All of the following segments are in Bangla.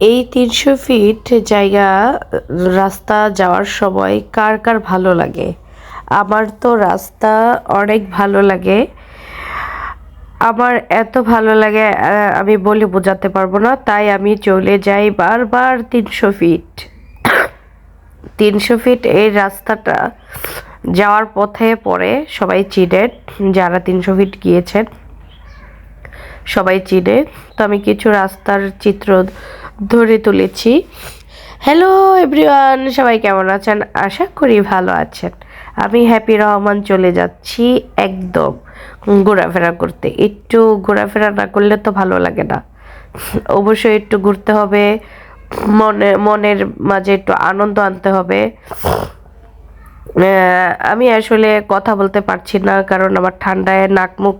এই তিনশো ফিট জায়গা, রাস্তা যাওয়ার সময় কার কার ভালো লাগে? আমার তো রাস্তা অনেক ভালো লাগে। আমার এত ভালো লাগে আমি বলে বোঝাতে পারব না, তাই আমি চলে যাই বারবার তিনশো ফিট। তিনশো ফিট এই রাস্তাটা যাওয়ার পথে পড়ে সবাই চিনেন যারা তিনশো ফিট গিয়েছেন, সবাই চিনে। তো আমি কিছু রাস্তার চিত্র ধরে তুলেছি। হ্যালো এভরিওয়ান সবাই কেমন আছেন? আশা করি ভালো আছেন। আমি হ্যাপি রহমান চলে যাচ্ছি একদম ঘোরাফেরা করতে। একটু ঘোরাফেরা না করলে তো ভালো লাগে না। অবশ্যই একটু ঘুরতে হবে। মনে, মনের মাঝে একটু আনন্দ আনতে হবে। আমি আসলে কথা বলতে পারছি না কারণ আমার ঠান্ডায় নাক মুখ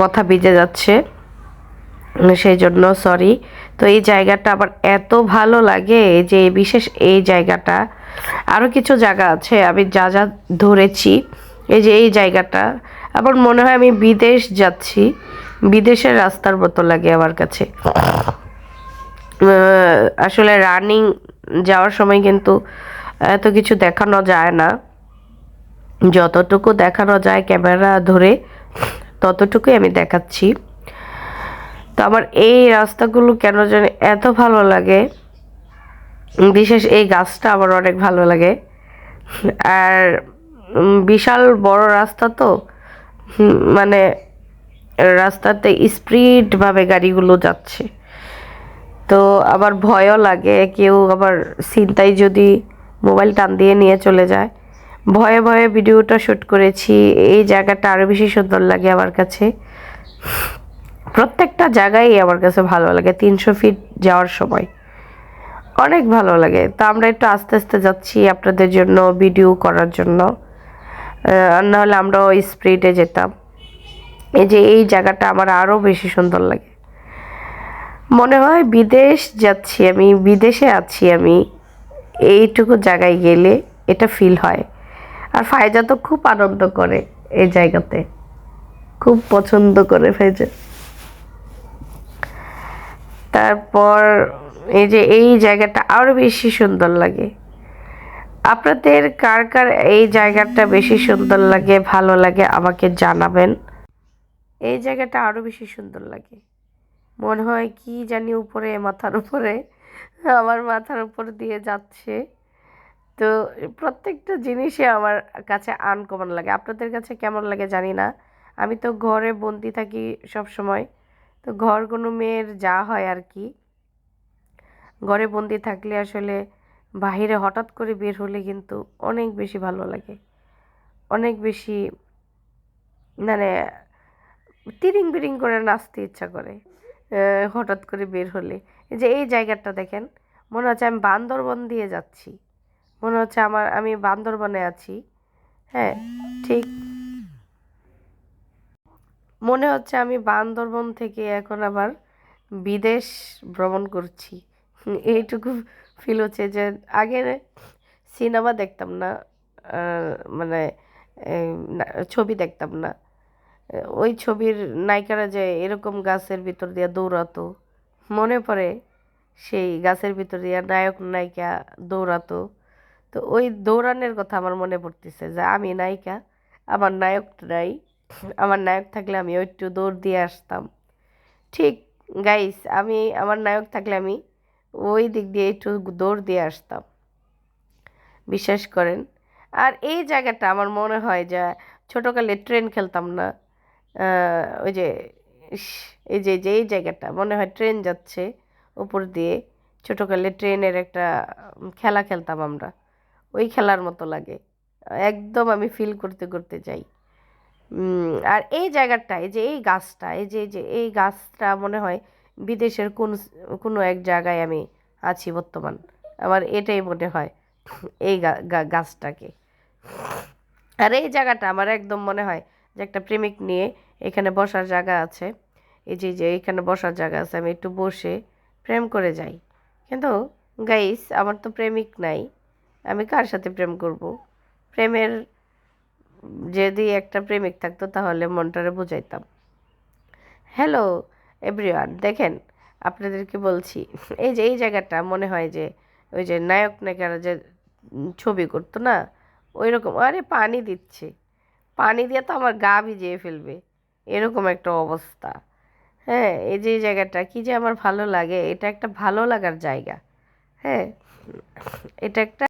কথা ভিজে যাচ্ছে। সেই জন্য সরি তো এই জায়গাটা আবার এত ভালো লাগে যে বিশেষ এই জায়গাটা। আরও কিছু জায়গা আছে, আমি যা যা ধরেছি, এই যে এই জায়গাটা। আবার মনে হয় আমি বিদেশ যাচ্ছি, বিদেশের রাস্তার মতো লাগে আমার কাছে। আসলে রানিং যাওয়ার সময় কিন্তু এত কিছু দেখানো যায় না। যতটুকু দেখানো যায় ক্যামেরা ধরে, ততটুকুই আমি দেখাচ্ছি। তো আমার এই রাস্তাগুলো কেন জানি এত ভালো লাগে। বিশেষ এই গাছটা আমার অনেক ভালো লাগে। আর বিশাল বড় রাস্তা তো। মানে রাস্তাতে স্পিডভাবে গাড়িগুলো যাচ্ছে। তো আবার ভয়ও লাগে কেউ আবার চিন্তায় যদি মোবাইল টান দিয়ে নিয়ে চলে যায়। ভয়ে ভয়ে ভিডিওটা শ্যুট করেছি। এই জায়গাটা আরও বেশি সুন্দর লাগে আমার কাছে। প্রত্যেকটা জায়গায় আমার কাছে ভালো লাগে, তিনশো ফিট যাওয়ার সময়। অনেক ভালো লাগে। তো আমরা একটু আস্তে আস্তে যাচ্ছি আপনাদের জন্য ভিডিও করার জন্য। নাহলে আমরা ওই স্পিডে যেতাম। এই যে এই জায়গাটা আমার আরও বেশি সুন্দর লাগে। মনে হয় বিদেশ যাচ্ছি আমি, বিদেশে আছি আমি, এইটুকু জায়গায় গেলে এটা ফিল হয়। আর ফায়জা তো খুব আনন্দ করে এই জায়গাতে। খুব পছন্দ করে ফায়জা তারপর এই যে এই জায়গাটা আরও বেশি সুন্দর লাগে। আপনাদের কার কার এই জায়গাটা বেশি সুন্দর লাগে, ভালো লাগে আমাকে জানাবেন। এই জায়গাটা আরও বেশি সুন্দর লাগে। মনে হয় কি জানি উপরে, মাথার উপরে, আমার মাথার উপর দিয়ে যাচ্ছে। তো প্রত্যেকটা জিনিসই আমার কাছে আনকমন লাগে। আপনাদের কাছে কেমন লাগে জানি না। আমি তো ঘরে বন্দি থাকি সব সময় তো ঘর কোনো মেয়ের যা হয় আর কি। ঘরে বন্দি থাকলে আসলে বাহিরে হঠাৎ করে বের হলে কিন্তু অনেক বেশি ভালো লাগে। অনেক বেশি মানে তিরিং বিরিং করে নাচতে ইচ্ছা করে হঠাৎ করে বের হলে। যে এই জায়গাটা দেখেন, মনে হচ্ছে আমি বান্দরবন দিয়ে যাচ্ছি। মনে হচ্ছে আমার, আমি বান্দরবনে আছি। হ্যাঁ ঠিক মনে হচ্ছে আমি বান্দরবন থেকে এখন আবার বিদেশ ভ্রমণ করছি। এইটুকু ফিল হচ্ছে যে আগে সিনেমা দেখতাম না মানে ছবি দেখতাম না। ওই ছবির নায়িকারা যে এরকম গাছের ভিতর দিয়ে দৌড়াতো, মনে পড়ে সেই গাছের ভিতর দিয়ে নায়ক নায়িকা দৌড়াতো। তো ওই দৌড়ানোর কথা আমার মনে পড়তেছে যে আমি নায়িকা, আমার নায়ক নাই। আমার নায়ক থাকলে আমি একটু দৌড় দিয়ে আসতাম। ঠিক গাইস আমি, আমার নায়ক থাকলে আমি ওই দিক দিয়ে একটু দৌড় দিয়ে আসতাম। বিশ্বাস করেন? আর এই জায়গাটা আমার মনে হয় যে ছোটোকালে ট্রেন খেলতাম না। ওই যে এই যে যে এই জায়গাটা, মনে হয় ট্রেন যাচ্ছে উপর দিয়ে। ছোটোকালে ট্রেনের একটা খেলা খেলতাম আমরা। ওই খেলার মতো লাগে। একদম আমি ফিল করতে করতে যাই। আর এই জায়গাটায় যে এই গাছটা, এই যে যে, এই গাছটা মনে হয় বিদেশের কোন কোনো এক জায়গায় আমি আছি বর্তমান। আমার এটাই মনে হয় এই গাছটাকে। আর এই জায়গাটা আমার একদম মনে হয় যে একটা প্রেমিক নিয়ে এখানে বসার জায়গা আছে। এই যে যে, এখানে বসার জায়গা আছে, আমি একটু বসে প্রেম করে যাই। কিন্তু গাইস আমার তো প্রেমিক নাই। আমি কার সাথে প্রেম করব? প্রেমের যদি একটা প্রেমিক থাকতো, তাহলে মনটারে বুঝাইতাম। হ্যালো এভরিওয়ান দেখেন, আপনাদেরকে বলছি, এই যে, এই জায়গাটা মনে হয় যে, ওই যে নায়ক নায়িকারা যে ছবি করতো না ওই রকম আরে পানি দিচ্ছে। পানি দিয়ে তো আমার গা ভিজিয়ে ফেলবে। এরকম একটা অবস্থা। হ্যাঁ এই যে জায়গাটা কি যে আমার ভালো লাগে, এটা একটা ভালো লাগার জায়গা। হ্যাঁ এটা একটা